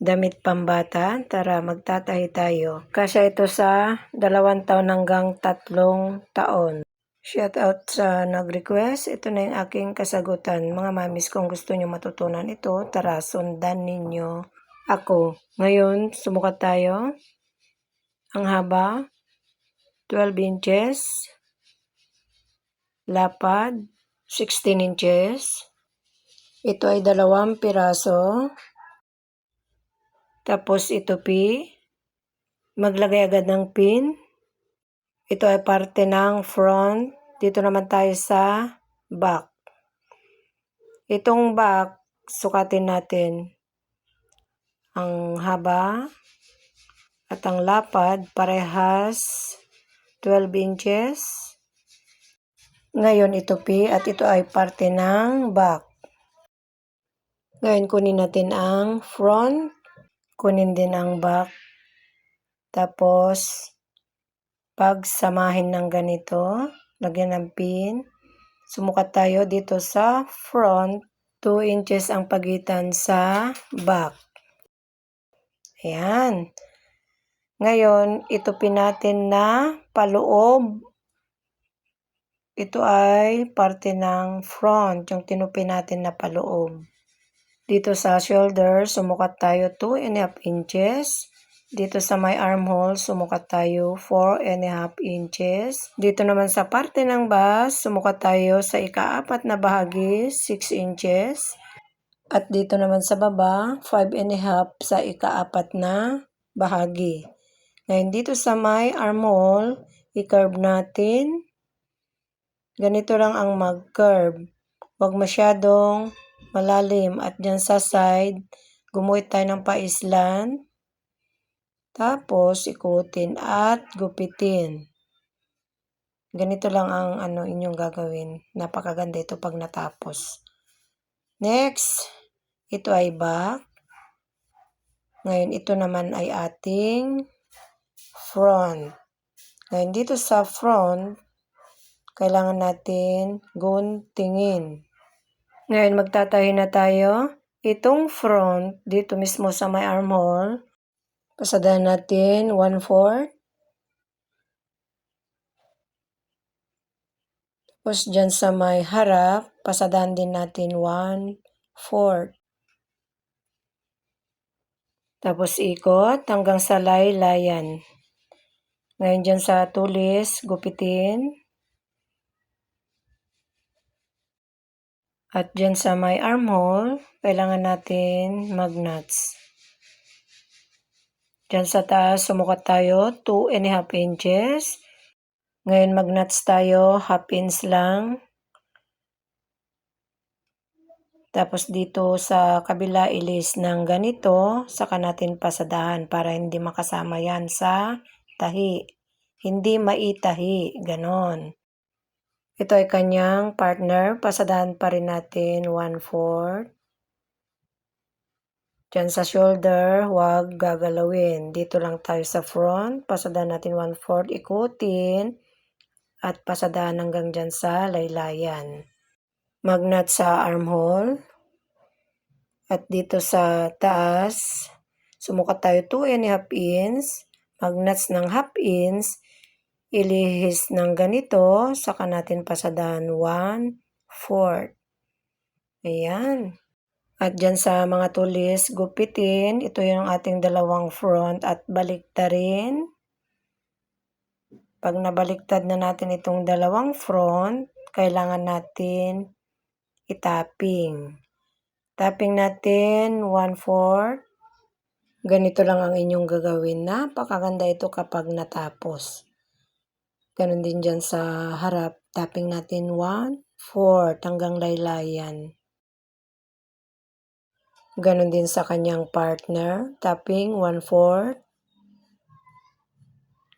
damit pambata. Tara, magtatahi tayo. Kasya ito sa dalawang taon hanggang tatlong taon. Shout out sa nag-request. Ito na yung aking kasagutan. Mga mamis, kung gusto nyo matutunan ito, tara, sundan ninyo ako. Ngayon, sumukat tayo. Ang haba, 12 inches. Lapad, 16 inches. Ito ay dalawang piraso. Tapos ito pi. Maglagay agad ng pin. Ito ay parte ng front. Dito naman tayo sa back. Itong back, sukatin natin. Ang haba at ang lapad parehas 12 inches. Ngayon ito pi at ito ay parte ng back. Ngayon kunin natin ang front, kunin din ang back. Tapos pagsamahin ng ganito, lagyan ng pin. Sumukat tayo dito sa front, 2 inches ang pagitan sa back. Ayan. Ngayon, ito pin natin na paloob. Ito ay parte ng front, yung tinupi natin na paloob. Dito sa shoulder, sumukat tayo 2 and a half inches. Dito sa may armhole, sumukat tayo 4 and a half inches. Dito naman sa parte ng bas, sumukat tayo sa ikaapat na bahagi, 6 inches. At dito naman sa baba, 5 and a half sa ikaapat na bahagi. Ngayon dito sa may armhole, i-curve natin. Ganito lang ang mag-curve. Huwag masyadong malalim. At dyan sa side, gumuhit tayo ng paislan. Tapos, ikutin at gupitin. Ganito lang ang ano inyong gagawin. Napakaganda ito pag natapos. Next, ito ay back. Ngayon, ito naman ay ating front. Ngayon, dito sa front, kailangan natin guntingin. Ngayon, magtatahi na tayo. Itong front, dito mismo sa may armhole, Pasadahan natin 1-4. Tapos dyan sa may harap, pasadahan din natin 1-4. Tapos ikot hanggang sa laylayan. Ngayon dyan sa tulis, gupitin. At dyan sa may armhole, kailangan natin magnuts. Diyan sa taas, sumukat tayo 2 and a half inches. Ngayon magnuts tayo, half inch lang. Tapos dito sa kabila ilis ng ganito, saka natin pasadahan para hindi makasama yan sa tahi. Hindi maitahi, ganon. Ito ay kanyang partner, pasadahan pa rin natin 1-4. Diyan sa shoulder, huwag gagalawin. Dito lang tayo sa front. Pasadahan natin 1-4, ikutin. At pasadahan hanggang dyan sa laylayan. Magnet sa armhole. At dito sa taas, sumukat tayo 2 and a half inch. Magnets ng half inch. Ilihis ng ganito. Saka natin pasadahan 1-4. Ayan. At dyan sa mga tulis, gupitin. Ito yung ating dalawang front at baliktarin. Pag nabaliktad na natin itong dalawang front, kailangan natin itapping. Tapping natin 1-4. Ganito lang ang inyong gagawin. Napakaganda ito kapag natapos. Ganon din dyan sa harap. Tapping natin 1-4 hanggang laylayan. Ganon din sa kanyang partner. Tapping 1-4.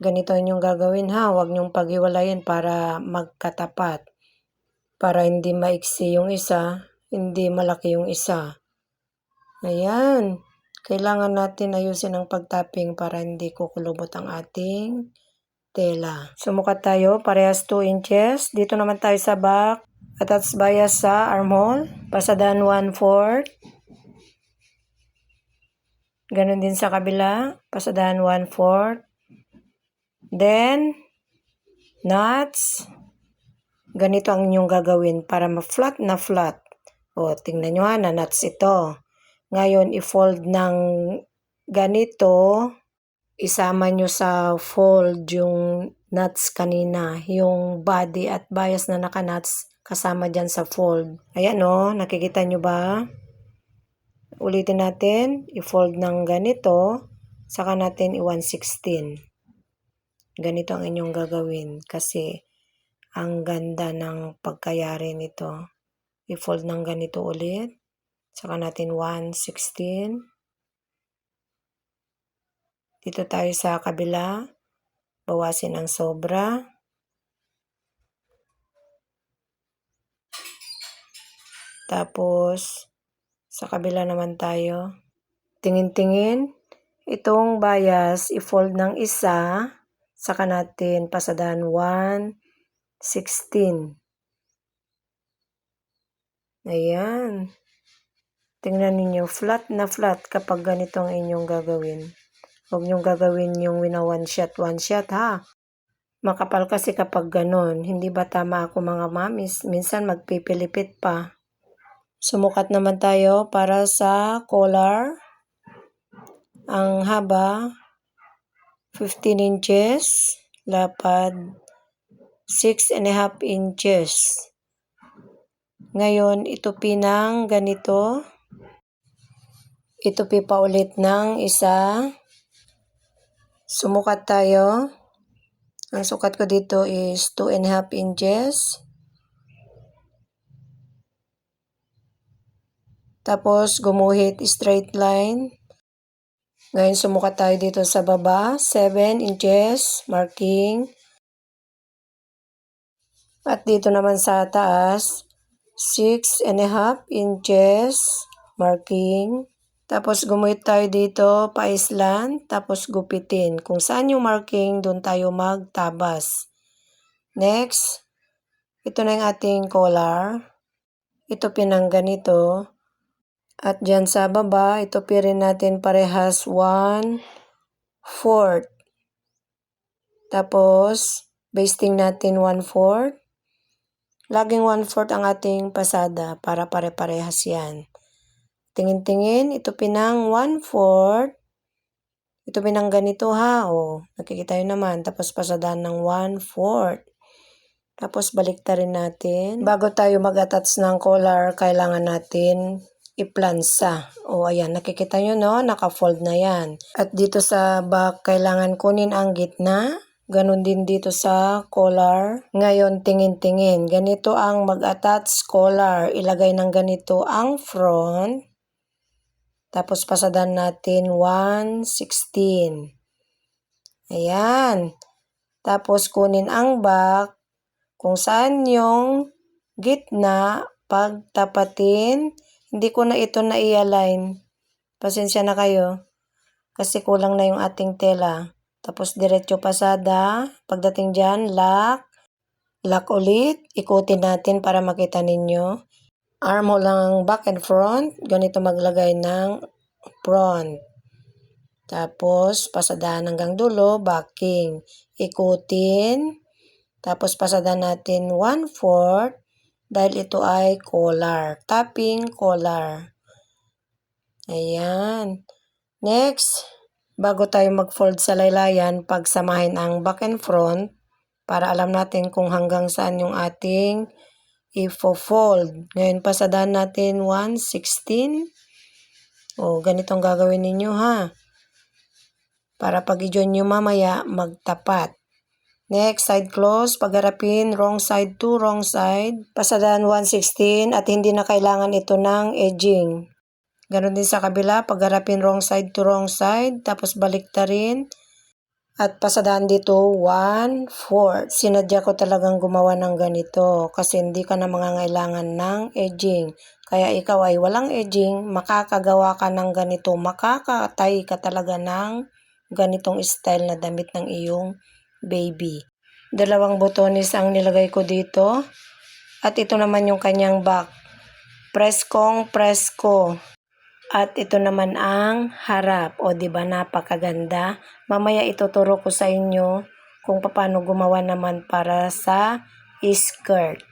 Ganito yung gagawin ha. Huwag niyong paghiwalayin para magkatapat. Para hindi maiksi yung isa, hindi malaki yung isa. Ayan. Kailangan natin ayusin ang pagtapping para hindi kukulubot ang ating tela. Sumukat tayo, parehas 2 inches. Dito naman tayo sa back. At at bias sa armhole. Pasadan 1-4. Ganon din sa kabila. Pasadahan 1/4. Then, nuts. Ganito ang inyong gagawin para ma-flat na flat. O, tingnan nyo ha, na nuts ito. Ngayon, i-fold ng ganito. Isama nyo sa fold yung nuts kanina. Yung body at bias na naka-nuts kasama dyan sa fold. Ayan o, nakikita nyo ba? Ulitin natin, i-fold ng ganito, saka natin i-116. Ganito ang inyong gagawin kasi ang ganda ng pagkayari nito. I-fold ng ganito ulit, saka natin 116. Dito tayo sa kabila, bawasin ang sobra. Tapos, sa kabila naman tayo. Tingin-tingin. Itong bias, i-fold ng isa. Saka natin pasadan 1, 16. Ayan. Tingnan ninyo, flat na flat kapag ganito ang inyong gagawin. Huwag niyong gagawin yung wina one shot, one shot ha. Makapal kasi kapag ganon. Hindi ba tama ako mga mamis? Minsan magpipilipit pa. Sumukat naman tayo para sa collar. Ang haba, 15 inches. Lapad, 6 and a half inches. Ngayon, itupi ng ganito. Itupi pa ulit ng isa. Sumukat tayo. Ang sukat ko dito is 2 and a half inches. Tapos, gumuhit straight line. Ngayon, sumukat tayo dito sa baba. 7 inches, marking. At dito naman sa taas, 6 and a half inches, marking. Tapos, gumuhit tayo dito, paislan, tapos gupitin. Kung saan yung marking, doon tayo magtabas. Next, ito na yung ating collar. Ito pinang ganito. At dyan sa baba, ito rin natin parehas 1 fourth. Tapos, basting natin 1 fourth. Laging 1 fourth ang ating pasada para pare-parehas yan. Tingin-tingin, ito pinang 1 fourth. Ito pinang ganito ha, o. Nakikita yun naman. Tapos pasadaan ng 1 fourth. Tapos balik rin natin. Bago tayo mag-attach ng collar, kailangan natin iplansa. O ayan, nakikita nyo no, naka-fold na yan. At dito sa back, kailangan kunin ang gitna. Ganon din dito sa collar. Ngayon, tingin-tingin. Ganito ang mag-attach collar. Ilagay ng ganito ang front. Tapos pasadan natin 116. Ayan. Tapos kunin ang back. Kung saan yung gitna, pagtapatin hindi ko na ito na-i-align. Pasensya na kayo. Kasi kulang na yung ating tela. Tapos diretso pasada. Pagdating dyan, lock. Lock ulit. Ikutin natin para makita ninyo. Armhole lang back and front. Ganito maglagay ng front. Tapos, pasadahan hanggang dulo, backing. Ikutin. Tapos, pasadahan natin 1-4 dahil ito ay collar. Tapping collar. Ayan. Next, bago tayo mag-fold sa laylayan, pagsamahin ang back and front para alam natin kung hanggang saan yung ating i-fold. Ngayon, pasadaan natin 116. O, ganitong gagawin ninyo ha. Para pag i-join nyo mamaya, magtapat. Next, side close, pagharapin, wrong side to wrong side. Pasadaan 116 at hindi na kailangan ito ng edging. Ganon din sa kabila, pagharapin wrong side to wrong side, tapos balik ta rin. At pasadaan dito 1 4 Sinadya ko talagang gumawa ng ganito kasi hindi ka na mangangailangan ng edging. Kaya ikaw ay walang edging, makakagawa ka ng ganito, makakatay ka talaga ng ganitong style na damit ng iyong baby. Dalawang botones ang nilagay ko dito. At ito naman yung kanyang back. Press kong press ko. At ito naman ang harap. O, di ba napakaganda? Mamaya ituturo ko sa inyo kung paano gumawa naman para sa skirt.